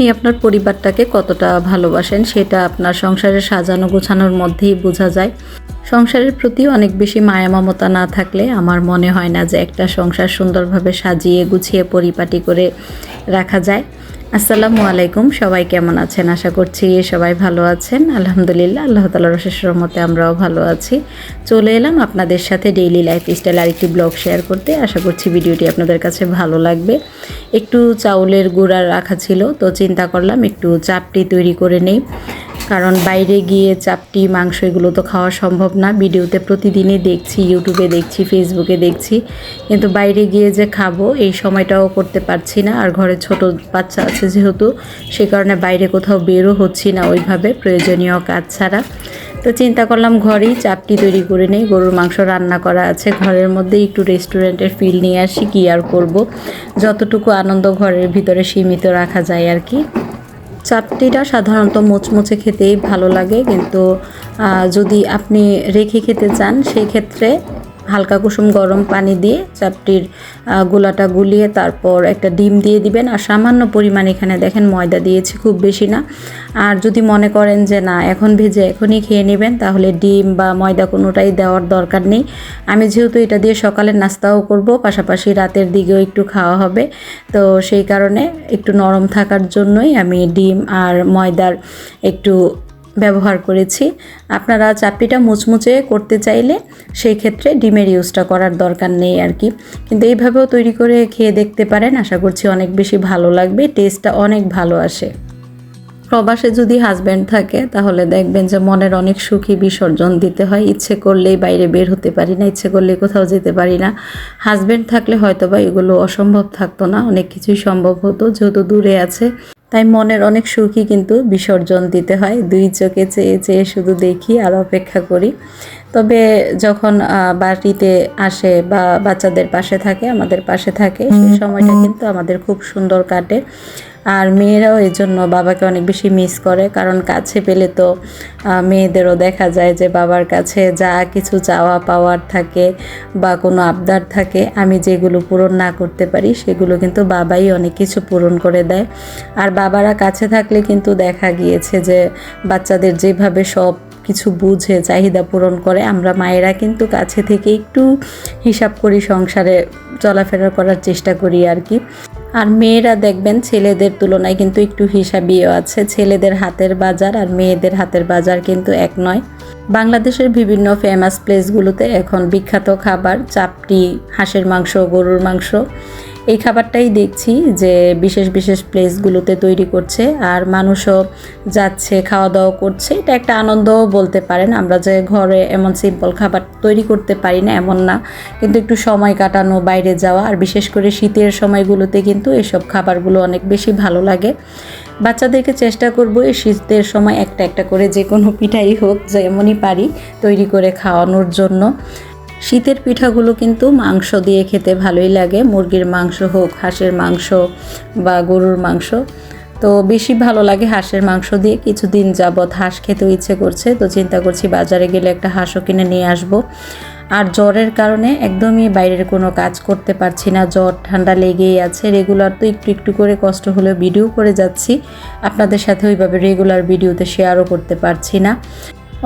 আপনি আপনার পরিবারটাকে কতটা ভালোবাসেন সেটা আপনার সংসারের সাজানো গোছানোর মধ্যেই বোঝা যায়। সংসারের প্রতি অনেক বেশি মায়া মমতা না থাকলে আমার মনে হয় না যে একটা সংসার সুন্দরভাবে সাজিয়ে গুছিয়ে পরিপাটি করে রাখা যায়। আসসালামু আলাইকুম, সবাই কেমন আছেন? আশা করছি সবাই ভালো আছেন। আলহামদুলিল্লাহ, আল্লাহ তালার রশেষ রহমতে আমরাও ভালো আছি। চলে এলাম আপনাদের সাথে ডেইলি লাইফ স্টাইল আরেকটি ব্লগ শেয়ার করতে। আশা করছি ভিডিওটি আপনাদের কাছে ভালো লাগবে। একটু চাউলের গুঁড়া রাখা ছিল, তো চিন্তা করলাম একটু চাপটি তৈরি করে নেই। কারণ বাইরে গিয়ে চাপটি, মাংস এগুলো তো খাওয়া সম্ভব না। ভিডিওতে প্রতিদিনই দেখছি ইউটিউবে দেখছি ফেসবুকে দেখছি। কিন্তু বাইরে গিয়ে যে খাব, এই সময়টাও করতে পারছি না। আর ঘরে ছোট বাচ্চা আছে যেহেতু, সে কারণে বাইরে কোথাও বেরও হচ্ছি না ওইভাবে, প্রয়োজনীয় কাজ ছাড়া। তো চিন্তা করলাম ঘরেই চাপটি তৈরি করে নেই, গরুর মাংস রান্না করা আছে। ঘরের মধ্যে একটু রেস্টুরেন্টের ফিল নিয়ে আসি, কি আর করব। যতটুকু আনন্দ ঘরের ভিতরে সীমিত রাখা যায় আর কি। চাপটিটা সাধারণত মোচমোচে খেতেই ভালো লাগে কিন্তু যদি আপনি রেখে খেতে চান সেই ক্ষেত্রে হালকা কুসুম গরম পানি দিয়ে চাপটির গোলাটা গুলিয়ে তারপর একটা ডিম দিয়ে দিবেন। আর সামান্য পরিমাণ এখানে দেখেন ময়দা দিয়েছি, খুব বেশি না। আর যদি মনে করেন যে না, এখন ভেজে এখনই খেয়ে নেবেন, তাহলে ডিম বা ময়দা কোনোটাই দেওয়ার দরকার নেই। আমি যেহেতু এটা দিয়ে সকালের নাস্তাও করব, পাশাপাশি রাতের দিকেও একটু খাওয়া হবে। তো সেই কারণে একটু নরম থাকার জন্যই আমি ডিম আর ময়দার একটু ব্যবহার করেছি। আপনারা চাপটিটা মুচমুচে করতে চাইলে সেই ক্ষেত্রে ডিমের ইউজটা করার দরকার নেই আর কি। কিন্তু এইভাবেও তৈরি করে খেয়ে দেখতে পারেন, আশা করছি অনেক বেশি ভালো লাগবে, টেস্টটা অনেক ভালো আসে। প্রবাসে যদি হাজব্যান্ড থাকে, তাহলে দেখবেন যে মনের অনেক সুখী বিসর্জন দিতে হয়। ইচ্ছে করলেই বাইরে বের হতে পারি না, ইচ্ছে করলে কোথাও যেতে পারি না। হাজব্যান্ড থাকলে হয়তো বা এগুলো অসম্ভব থাকতো না, অনেক কিছুই সম্ভব হতো, যেহেতু দূরে আছে। তাই মনের অনেক সুখই কিন্তু বিসর্জন দিতে হয়। দুই চোখে চেয়ে চেয়ে শুধু দেখি আর অপেক্ষা করি। তবে যখন বাড়িতে আসে বা বাচ্চাদের পাশে থাকে আমাদের পাশে থাকে সেই সময়টা কিন্তু আমাদের খুব সুন্দর কাটে। আর মেয়েরাও এই জন্য বাবাকে অনেক বেশি মিস করে, কারণ কাছে পেলে তো মেয়েদেরও দেখা যায় যে বাবার কাছে যা কিছু চাওয়া পাওয়ার থাকে বা কোনো আবদার থাকে, আমি যেগুলো পূরণ না করতে পারি সেগুলো কিন্তু বাবাই অনেক কিছু পূরণ করে দেয়। আর বাবারা কাছে থাকলে কিন্তু দেখা গিয়েছে যে বাচ্চাদের যেভাবে সব কিছু বুঝে, চাহিদা পূরণ করে, আমরা মায়েরা কিন্তু কাছে থেকে একটু হিসাব করি সংসারে চলাফেরা করার চেষ্টা করি আর কি। আর মেয়েরা দেখবেন ছেলেদের তুলনায় কিন্তু একটু হিসাবিও আছে। ছেলেদের হাতের বাজার আর মেয়েদের হাতের বাজার কিন্তু এক নয়। বাংলাদেশের বিভিন্ন ফেমাস প্লেসগুলোতে এখন বিখ্যাত খাবার, চাপটি, হাঁসের মাংস, গরুর মাংস এই খাবারটাই দেখছি যে বিশেষ বিশেষ প্লেসগুলোতে তৈরি করছে আর মানুষও যাচ্ছে খাওয়া দাওয়া করছে। এটা একটা আনন্দও বলতে পারেন। আমরা যে ঘরে এমন সিম্পল খাবার তৈরি করতে পারি না, এমন না। কিন্তু একটু সময় কাটানো, বাইরে যাওয়া আর বিশেষ করে শীতের সময়গুলোতে কিন্তু এসব খাবারগুলো অনেক বেশি ভালো লাগে। বাচ্চাদেরকে চেষ্টা করব এই শীতের সময় একটা একটা করে যে কোনো পিঠাই হোক, যেমনই পারি, তৈরি করে খাওয়ানোর জন্য। শীতের পিঠাগুলো কিন্তু মাংস দিয়ে খেতে ভালোই লাগে। মুরগির মাংস হোক, হাঁসের মাংস বা গরুর মাংস। তো বেশি ভালো লাগে হাঁসের মাংস দিয়ে। কিছুদিন যাবৎ হাঁস খেতেও ইচ্ছে করছে, তো চিন্তা করছি বাজারে গেলে একটা হাঁসও কিনে নিয়ে আসব। আর জ্বরের কারণে একদমই বাইরের কোনো কাজ করতে পারছি না। জ্বর ঠান্ডা লেগেই আছে। রেগুলার তো একটু একটু করে কষ্ট হলেও ভিডিও করে যাচ্ছি। আপনাদের সাথে ওইভাবে রেগুলার ভিডিওতে শেয়ারও করতে পারছি না।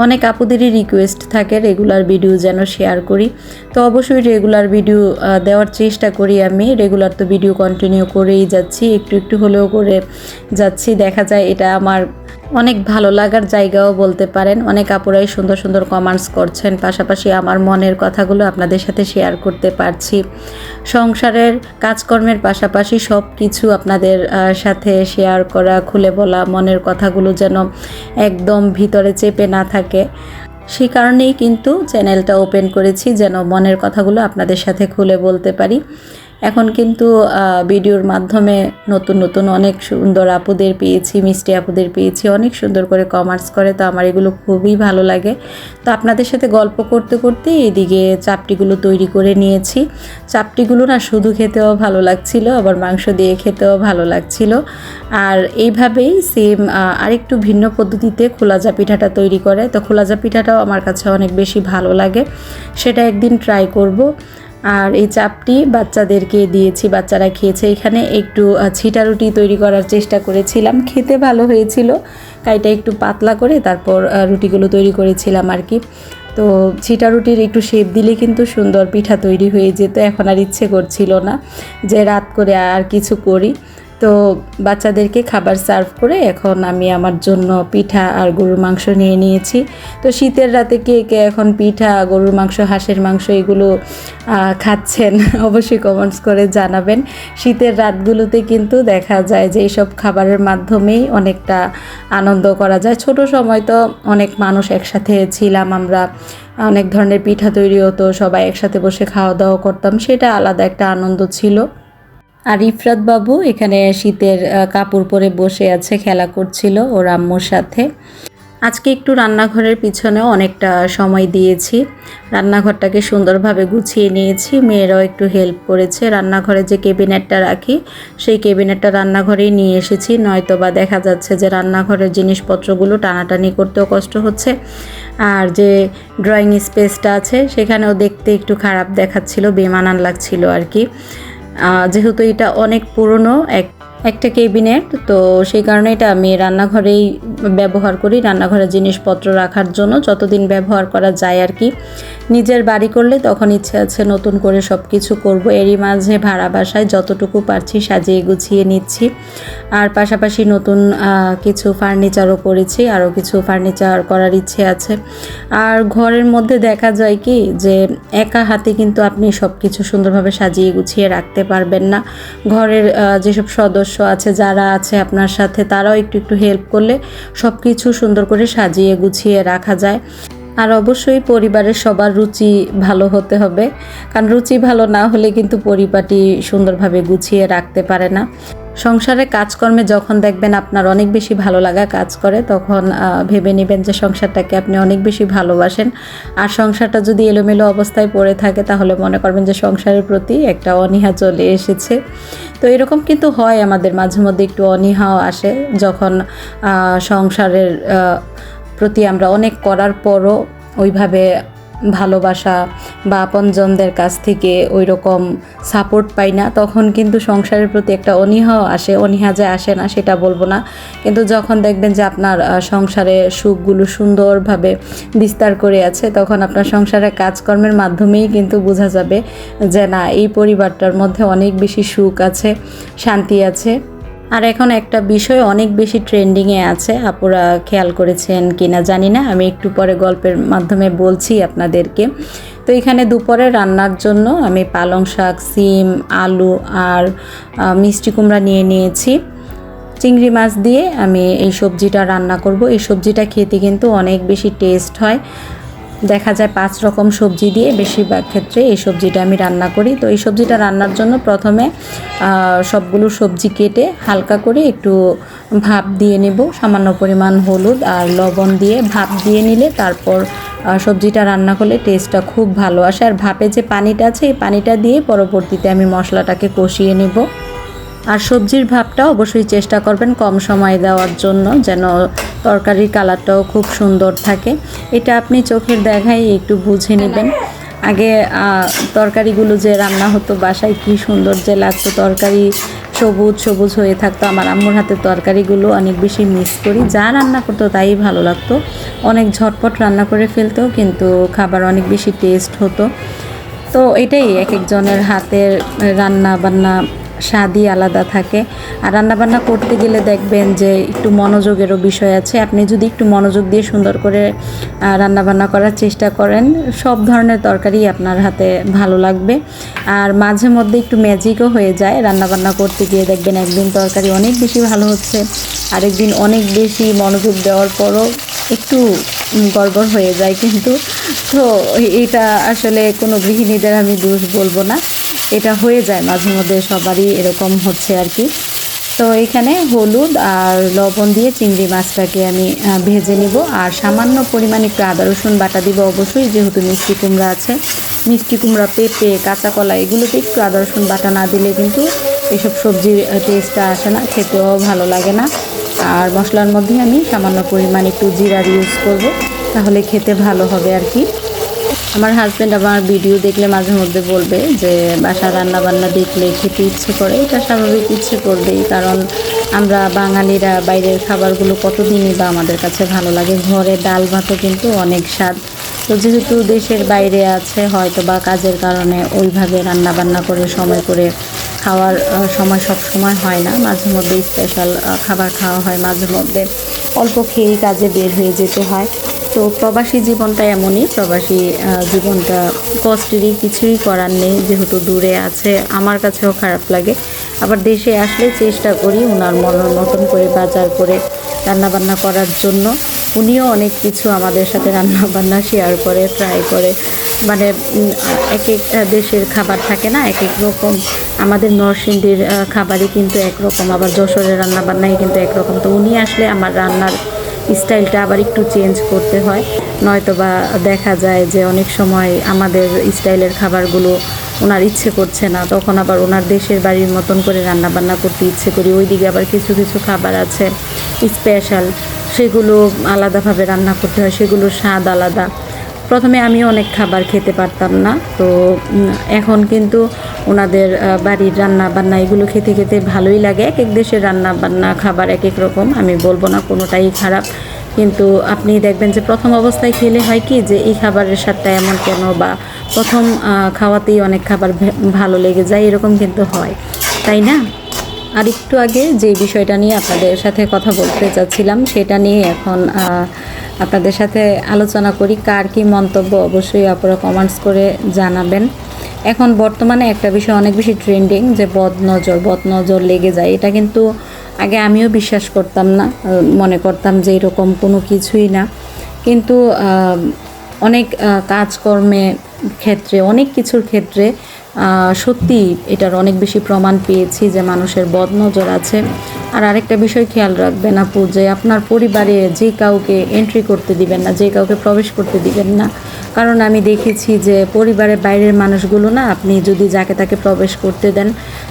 অনেক আপুদেরই রিকোয়েস্ট থাকে রেগুলার ভিডিও যেন শেয়ার করি। তো অবশ্যই রেগুলার ভিডিও দেওয়ার চেষ্টা করি আমি। রেগুলার তো ভিডিও কন্টিনিউ করেই যাচ্ছি, একটু একটু হলেও করে যাচ্ছি। দেখা যায় এটা আমার অনেক ভালো লাগার জায়গাও বলতে পারেন। অনেক আপুরাই সুন্দর সুন্দর কমেন্টস করছেন। পাশাপাশি আমার মনের কথাগুলো আপনাদের সাথে শেয়ার করতে পারছি। সংসারের কাজকর্মের পাশাপাশি সব কিছু আপনাদের সাথে শেয়ার করা, খুলে বলা, মনের কথাগুলো যেন একদম ভিতরে চেপে না থাকে। সেই কারণেই কিন্তু চ্যানেলটা ওপেন করেছি, যেন মনের কথাগুলো আপনাদের সাথে খুলে বলতে পারি। এখন কিন্তু ভিডিওর মাধ্যমে নতুন নতুন অনেক সুন্দর আপুদের পেয়েছি, মিষ্টি আপুদের পেয়েছি, অনেক সুন্দর করে কমার্স করে, তো আমার এগুলো খুবই ভালো লাগে। তো আপনাদের সাথে গল্প করতে করতে এদিকে চাপটিগুলো তৈরি করে নিয়েছি। চাপটিগুলো না শুধু খেতেও ভালো লাগছিল, আবার মাংস দিয়ে খেতেও ভালো লাগছিল। আর এইভাবেই সেম আরেকটু ভিন্ন পদ্ধতিতে খোলাজা পিঠাটা তৈরি করে। তো খোলাজা পিঠাটাও আমার কাছে অনেক বেশি ভালো লাগে। সেটা একদিন ট্রাই করব। আর এই চাপটি বাচ্চাদেরকে দিয়েছি, বাচ্চারা খেয়েছে। এখানে একটু ছিটা রুটি তৈরি করার চেষ্টা করেছিলাম, খেতে ভালো হয়েছিল। কাইটা একটু পাতলা করে তারপর রুটিগুলো তৈরি করেছিলাম আর কি। তো ছিটা রুটির একটু শেপ দিলে কিন্তু সুন্দর পিঠা তৈরি হয়ে যেত, এখন আর ইচ্ছে করছিল না যে রাত করে আর কিছু করি। তো বাচ্চাদেরকে খাবার সার্ভ করে এখন আমি আমার জন্য পিঠা আর গরুর মাংস নিয়ে নিয়েছি। তো শীতের রাতে কে কে এখন পিঠা, গরুর মাংস, হাঁসের মাংস এগুলো খাচ্ছেন অবশ্যই কমেন্টস করে জানাবেন। শীতের রাতগুলোতে কিন্তু দেখা যায় যে এইসব খাবারের মাধ্যমেই অনেকটা আনন্দ করা যায়। ছোট সময় তো অনেক মানুষ একসাথে ছিলাম আমরা, অনেক ধরনের পিঠা তৈরি হতো সবাই একসাথে বসে খাওয়া দাওয়া করতাম, সেটা আলাদা একটা আনন্দ ছিল। আর ইফরাত বাবু এখানে শীতের কাপড় পরে বসে আছে, খেলা করছিল ওর আম্মুর সাথে। আজকে একটু রান্নাঘরের পিছনেও অনেকটা সময় দিয়েছি। রান্নাঘরটাকে সুন্দরভাবে গুছিয়ে নিয়েছি। মেয়েরাও একটু হেল্প করেছে। রান্নাঘরে যে কেবিনেটটা রাখি, সেই কেবিনেটটা রান্নাঘরেই নিয়ে এসেছি। নয়তো বা দেখা যাচ্ছে যে রান্নাঘরের জিনিসপত্রগুলো টানাটানি করতেও কষ্ট হচ্ছে। আর যে ড্রয়িং স্পেসটা আছে, সেখানেও দেখতে একটু খারাপ দেখাচ্ছিল, বেমানান লাগছিল আর কি। যেহেতু এটা অনেক পুরনো এক একটা কেবিনেট তো সেই কারণে এটা আমি রান্নাঘরেই ব্যবহার করি। রান্নাঘরের জিনিসপত্র রাখার জন্য যতদিন ব্যবহার করা যায় আর কি। নিজের বাড়ি করলে তখন ইচ্ছে আছে নতুন করে সব কিছু করব। এরই মাঝে ভাড়া বাসায় যতটুকু পারছি সাজিয়ে গুছিয়ে নিচ্ছি। আর পাশাপাশি নতুন কিছু ফার্নিচারও করেছি, আরও কিছু ফার্নিচার করার ইচ্ছে আছে। আর ঘরের মধ্যে দেখা যায় কি যে একা হাতে কিন্তু আপনি সব কিছু সুন্দরভাবে সাজিয়ে গুছিয়ে রাখতে পারবেন না। ঘরের যেসব সদস্য আছে, যারা আছে আপনার সাথে, তারাও একটু একটু হেল্প করলে সব কিছু সুন্দর করে সাজিয়ে গুছিয়ে রাখা যায়। আর অবশ্যই পরিবারের সবার রুচি ভালো হতে হবে। কারণ রুচি ভালো না হলে কিন্তু পরিপাটি সুন্দরভাবে গুছিয়ে রাখতে পারে না। সংসারে কাজকর্মে যখন দেখবেন আপনার অনেক বেশি ভালো লাগা কাজ করে, তখন ভেবে নেবেন যে সংসারটাকে আপনি অনেক বেশি ভালোবাসেন। আর সংসারটা যদি এলোমেলো অবস্থায় পড়ে থাকে, তাহলে মনে করবেন যে সংসারের প্রতি একটা অনীহা চলে এসেছে। তো এরকম কিন্তু হয় আমাদের, মাঝে মধ্যে একটু অনীহাও আসে যখন সংসারের প্রতি আমরা অনেক করার পরও ওইভাবে ভালোবাসা বা আপনজনদের কাছ থেকে ওই রকম সাপোর্ট পাই না, তখন কিন্তু সংসারের প্রতি একটা অনীহাও আসে, অনীহা যে আসে না সেটা বলব না। কিন্তু যখন দেখবেন যে আপনার সংসারে সুখগুলো সুন্দরভাবে বিস্তার করে আছে, তখন আপনার সংসারে কাজকর্মের মাধ্যমেই কিন্তু বোঝা যাবে যে না, এই পরিবারটার মধ্যে অনেক বেশি সুখ আছে, শান্তি আছে। আর এখন একটা বিষয় অনেক বেশি ট্রেন্ডিংয়ে আছে। আপুরা খেয়াল করেছেন কি না জানি না। আমি একটু পরে গল্পের মাধ্যমে বলছি আপনাদেরকে। তো এখানে দুপুরে রান্নার জন্য আমি পালং শাক, সিম, আলু আর মিষ্টি কুমড়া নিয়ে নিয়েছি। চিংড়ি মাছ দিয়ে আমি এই সবজিটা রান্না করব। এই সবজিটা খেতে কিন্তু অনেক বেশি টেস্ট হয়। দেখা যায় পাঁচ রকম সবজি দিয়ে বেশিরভাগ ক্ষেত্রে এই সবজিটা আমি রান্না করি। তো এই সবজিটা রান্নার জন্য প্রথমে সবগুলো সবজি কেটে হালকা করে একটু ভাপ দিয়ে নেব। সামান্য পরিমাণ হলুদ আর লবণ দিয়ে ভাপ দিয়ে নিলে তারপর সবজিটা রান্না করলে টেস্টটা খুব ভালো আসে। আর ভাপে যে পানিটা আছে, এই পানিটা দিয়ে পরবর্তীতে আমি মশলাটাকে কষিয়ে নেব। আর সবজির ভাবটা অবশ্যই চেষ্টা করবেন কম সময় দেওয়ার জন্য, যেন তরকারির কালারটাও খুব সুন্দর থাকে। এটা আপনি চোখের দেখাই একটু বুঝে নেবেন। আগে তরকারিগুলো যে রান্না হতো বাসায়, কি সুন্দর যে লাগতো তরকারি, সবুজ সবুজ হয়ে থাকতো। আমার আম্মুর হাতের তরকারিগুলো অনেক বেশি মিস করি। যা রান্না করতো তাই ভালো লাগতো। অনেক ঝটপট রান্না করে ফেলতো কিন্তু খাবার অনেক বেশি টেস্ট হতো। তো এটাই এক একজনের হাতের রান্না বান্না স্বাদই আলাদা থাকে। আর রান্নাবান্না করতে গেলে দেখবেন যে একটু মনোযোগেরও বিষয় আছে। আপনি যদি একটু মনোযোগ দিয়ে সুন্দর করে রান্নাবান্না করার চেষ্টা করেন, সব ধরনের তরকারি আপনার হাতে ভালো লাগবে। আর মাঝে মধ্যে একটু ম্যাজিকও হয়ে যায় রান্নাবান্না করতে গিয়ে। দেখবেন একদিন তরকারি অনেক বেশি ভালো হচ্ছে, আরেকদিন অনেক বেশি মনোযোগ দেওয়ার পরও একটু গড়বড় হয়ে যায় কিন্তু। তো এটা আসলে কোনো গৃহিণীদের আমি দোষ বলব না। এটা হয়ে যায় মাঝে মধ্যে সবারই এরকম হচ্ছে আর কি। তো এখানে হলুদ আর লবণ দিয়ে চিংড়ি মাছটাকে আমি ভেজে নিব। আর সামান্য পরিমাণ একটু আদা, রসুন বাটা দিব অবশ্যই, যেহেতু মিষ্টি কুমড়া আছে। মিষ্টি কুমড়া, পেঁপে, কাঁচা কলা, এগুলোতে একটু আদা, রসুন বাটা না দিলে কিন্তু এসব সবজির টেস্টটা আসে না, খেতেও ভালো লাগে না। আর মশলার মধ্যে আমি সামান্য পরিমাণ একটু জিরার ইউজ করব, তাহলে খেতে ভালো হবে আর কি। আমার হাজব্যান্ড আমার ভিডিও দেখলে মাঝে মধ্যে বলবে যে বাসা রান্না বান্না দেখলে খেতে ইচ্ছে করে। এটা স্বাভাবিক ইচ্ছে করবেই, কারণ আমরা বাঙালিরা বাইরের খাবারগুলো কতদিনই বা আমাদের কাছে ভালো লাগে। ঘরে ডাল ভাতও কিন্তু অনেক স্বাদ। তো যেহেতু দেশের বাইরে আছে হয়তো বা কাজের কারণে ওইভাবে রান্না বান্না করে, সময় করে খাওয়ার সময় সব সময় হয় না। মাঝে মধ্যে স্পেশাল খাবার খাওয়া হয় মাঝে মধ্যে। অল্প খেয়েই কাজে বের হয়ে যেতে হয়। তো প্রবাসী জীবনটা এমনই, প্রবাসী জীবনটা কষ্টেরই কিছুই করার নেই, যেহেতু দূরে আছে, আমার কাছেও খারাপ লাগে। আবার দেশে আসলে চেষ্টা করি ওনার মনের মতন করে বাজার করে রান্নাবান্না করার জন্য। উনিও অনেক কিছু আমাদের সাথে রান্নাবান্না শেয়ার করে ট্রাই করে। মানে এক এক দেশের খাবার থাকে না, এক এক রকম। আমাদের নরসিংদীর খাবারই কিন্তু একরকম আবার যশোরের রান্নাবান্নাই কিন্তু একরকম তো উনি আসলে আমার রান্নার স্টাইলটা আবার একটু চেঞ্জ করতে হয়। নয়তো বা দেখা যায় যে অনেক সময় আমাদের স্টাইলের খাবারগুলো ওনার ইচ্ছে করছে না, তখন আবার ওনার দেশের বাড়ির মতন করে রান্না বান্না করতে ইচ্ছে করি। ওইদিকে আবার কিছু কিছু খাবার আছে স্পেশাল সেগুলো আলাদাভাবে রান্না করতে হয়, সেগুলোর স্বাদ আলাদা। প্রথমে আমি অনেক খাবার খেতে পারতাম না, তো এখন কিন্তু ওনাদের বাড়ির রান্না বান্না এগুলো খেতে খেতে ভালোই লাগে। এক এক দেশের রান্না বান্না খাবার এক এক রকম, আমি বলব না কোনোটাই খারাপ। কিন্তু আপনি দেখবেন যে প্রথম অবস্থায় খেলে হয় কি যে এই খাবারের স্বাদটা এমন কেন বা প্রথম খাওয়াতেই অনেক খাবার ভালো লেগে যায়, এরকম কিন্তু হয়। তাই না? আর একটু আগে যে বিষয়টা নিয়ে আপনাদের সাথে কথা বলতে চাচ্ছিলাম, সেটা নিয়ে এখন আপনাদের সাথে আলোচনা করি। কার কি মন্তব্য, অবশ্যই আপনারা কমেন্টস করে জানাবেন। এখন বর্তমানে একটা বিষয় অনেক বেশি ট্রেন্ডিং যে বদনজর বদনজর লেগে যায়। এটা কিন্তু আগে আমিও বিশ্বাস করতাম না মনে করতাম যে এরকম কোনো কিছুই না। কিন্তু অনেক কাজকর্মে ক্ষেত্রে, অনেক কিছুর ক্ষেত্রে সত্যি এটার অনেক বেশি প্রমাণ পেয়েছি যে মানুষের বদনজর আছে। আর আরেকটা বিষয় খেয়াল রাখবেন আপু, যে আপনার পরিবারে যে কাউকে এন্ট্রি করতে দিবেন না, যে কাউকে প্রবেশ করতে দিবেন না কারণ আমি দেখেছি যে পরিবারের বাইরের মানুষগুলো না, আপনি যদি যাকে তাকে প্রবেশ করতে দেন,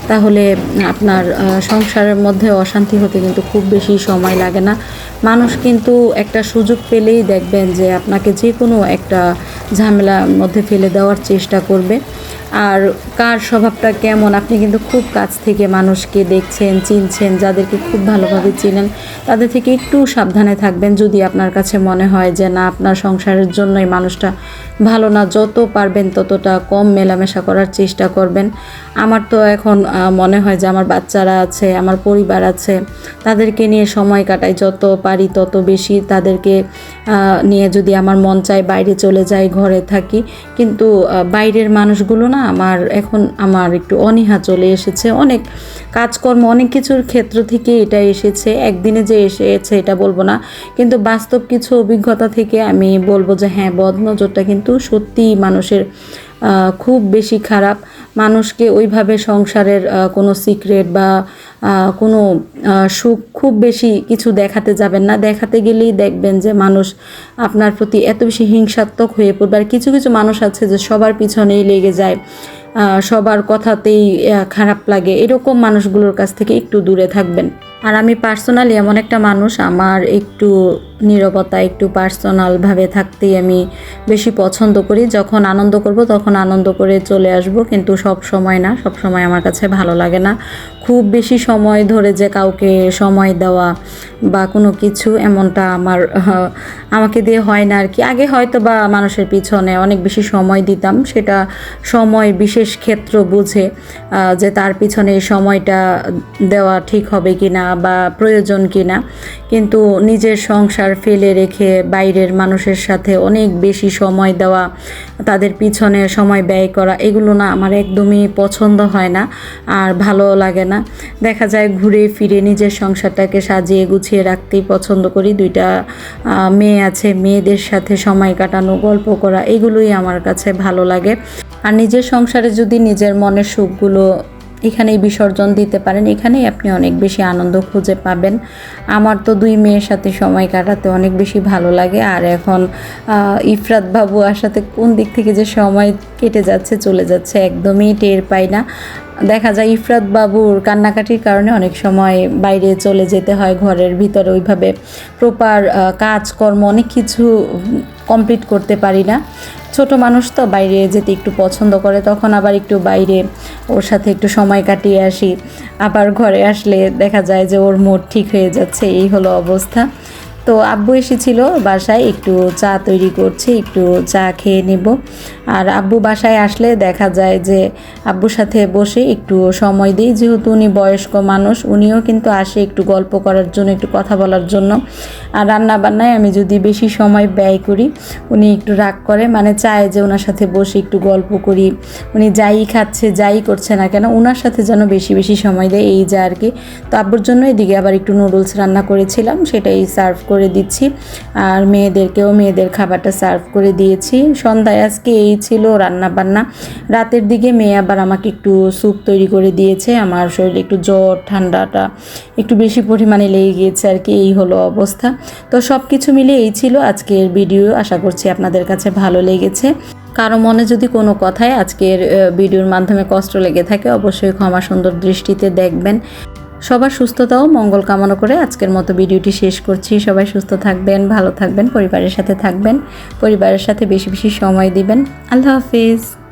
তাহলে আপনার সংসারের মধ্যে অশান্তি হতে কিন্তু খুব বেশি সময় লাগে না। মানুষ কিন্তু একটা সুযোগ পেলেই দেখবেন যে আপনাকে যে কোনো একটা ঝামেলার মধ্যে ফেলে দেওয়ার চেষ্টা করবে। আর কার স্বভাবটা কেমন? আপনি কিন্তু খুব কাছ থেকে মানুষকে দেখছেন, চিনছেন, যাদেরকে খুব ভালোভাবে চিনেন, তাদের থেকে একটু সাবধানে থাকবেন। যদি আপনার কাছে মনে হয় যে, না, আপনার সংসারের জন্যই মানুষটা ভালো না, যত পারবেন ততটা কম মেলামেশা করার চেষ্টা করবেন। আমার তো এখন মনে হয় যে, আমার বাচ্চারা আছে, আমার পরিবার আছে, তাদেরকে নিয়ে সময় কাটাই, যত পারি তত বেশি তাদেরকে নিয়ে যদি আমার মন চায় বাইরে চলে যাই, ঘরে থাকি। কিন্তু বাইরের মানুষগুলো না আমার এখন আমার একটু অনীহা চলে এসেছে। অনেক কাজকর্ম, অনেক কিছুর ক্ষেত্র থেকে এটা এসেছে। একদিনে যে এসেছে এটা বলব না। কিন্তু বাস্তব কিছু অভিজ্ঞতা থেকে আমি বলব যে হ্যাঁ বদনজরটা কিন্তু সত্যিই মানুষের খুব বেশি খারাপ। মানুষকে ওইভাবে সংসারের কোনো সিক্রেট বা কোনো সুখ খুব বেশি কিছু দেখাতে যাবেন না। দেখাতে গেলেই দেখবেন যে মানুষ আপনার প্রতি এত বেশি হিংসাত্মক হয়ে পড়বে। আর কিছু কিছু মানুষ আছে যে সবার পিছনেই লেগে যায়। সবার কথাতেই খারাপ লাগে। এরকম মানুষগুলোর কাছ থেকে একটু দূরে থাকবেন। আর আমি পার্সোনালি এমন একটা মানুষ, আমার একটু নীরবতা, একটু পার্সোনালভাবে থাকতেই আমি বেশি পছন্দ করি। যখন আনন্দ করব, তখন আনন্দ করে চলে আসব, কিন্তু সব সময় না, সব সময় আমার কাছে ভালো লাগে না। খুব বেশি সময় ধরে যে কাউকে সময় দেওয়া বা কোনো কিছু এমনটা আমার আমাকে দিয়ে হয় না আর কি। আগে হয়তো বা মানুষের পিছনে অনেক বেশি সময় দিতাম, সেটা সময় বিশেষ ক্ষেত্র বুঝে যে তার পিছনে সময়টা দেওয়া ঠিক হবে কি না বা প্রয়োজন কি না কিন্তু নিজের সংসার ফেলে রেখে বাইরের মানুষের সাথে অনেক বেশি সময় দেওয়া, তাদের পিছনে সময় ব্যয় করা, এগুলো না আমার একদমই পছন্দ হয় না আর ভালো লাগে না। দেখা যায় ঘুরে ফিরে নিজের সংসারটাকে সাজিয়ে গুছিয়ে রাখতেই পছন্দ করি। দুইটা মেয়ে আছে, মেয়েদের সাথে সময় কাটানো, গল্প করা, এগুলোই আমার কাছে ভালো লাগে। আর নিজের সংসারে যদি নিজের মনের সুখগুলো এখানেই বিসর্জন দিতে পারেন, এখানেই আপনি অনেক বেশি আনন্দ খুঁজে পাবেন। আমার তো দুই মেয়ের সাথে সময় কাটাতে অনেক বেশি ভালো লাগে। আর এখন ইফরাত বাবু আসাতে কোন দিক থেকে যে সময় কেটে যাচ্ছে, চলে যাচ্ছে, একদমই টের পাই না। দেখা যায় ইফরাত বাবুর কান্নাকাটির কারণে অনেক সময় বাইরে চলে যেতে হয়, ঘরের ভিতরে ওইভাবে প্রপার কাজকর্ম, অনেক কিছু কমপ্লিট করতে পারি না। ছোট মানুষ তো বাইরে যেতে একটু পছন্দ করে, তখন আবার একটু বাইরে ওর সাথে একটু সময় কাটিয়ে আসি। আবার ঘরে আসলে দেখা যায় যে ওর মোট ঠিক হয়ে যাচ্ছে, এই হলো অবস্থা। তো আব্বু এসেছিল বাসায়, একটু চা তৈরি করছে, একটু চা খেয়ে নেব। আর আব্বু বাসায় আসলে দেখা যায় যে আব্বুর সাথে বসে একটু সময় দিই। যেহেতু উনি বয়স্ক মানুষ, উনিও কিন্তু আসে একটু গল্প করার জন্য, একটু কথা বলার জন্য। আর রান্না বান্নায় আমি যদি বেশি সময় ব্যয় করি, উনি একটু রাগ করে মানে চায় যে ওনার সাথে বসে একটু গল্প করি। উনি যাই খাচ্ছে, যাই করছে না কেন ওনার সাথে যেন বেশি বেশি সময় দেয়, এই যা আর কি। তো আব্বুর জন্য এদিকে আবার একটু নুডলস রান্না করেছিলাম, সেটাই সার্ভ করে দিচ্ছি। আর মেয়েদেরকেও, মেয়েদের খাবারটা সার্ভ করে দিয়েছি। সন্ধ্যায় আজকে এই ছিল রান্না বান্না রাতের দিকে মেয়ে আবার আমাকে একটু স্যুপ তৈরি করে দিয়েছে। আমার শরীরে একটু জ্বর, ঠান্ডাটা একটু বেশি পরিমাণে লেগে গিয়েছে আর কি, এই হলো অবস্থা। তো সব কিছু মিলে এই ছিল আজকের ভিডিও। আশা করছি আপনাদের কাছে ভালো লেগেছে। কারও মনে যদি কোনো কথায় আজকের ভিডিওর মাধ্যমে কষ্ট লেগে থাকে, অবশ্যই ক্ষমা সুন্দর দৃষ্টিতে দেখবেন। সবার সুস্থতা ও মঙ্গল কামনা করে আজকের মতো ভিডিওটি শেষ করছি। সবাই সুস্থ থাকবেন, ভালো থাকবেন, পরিবারের সাথে থাকবেন, পরিবারের সাথে বেশি বেশি সময় দিবেন। আল্লাহ হাফিজ।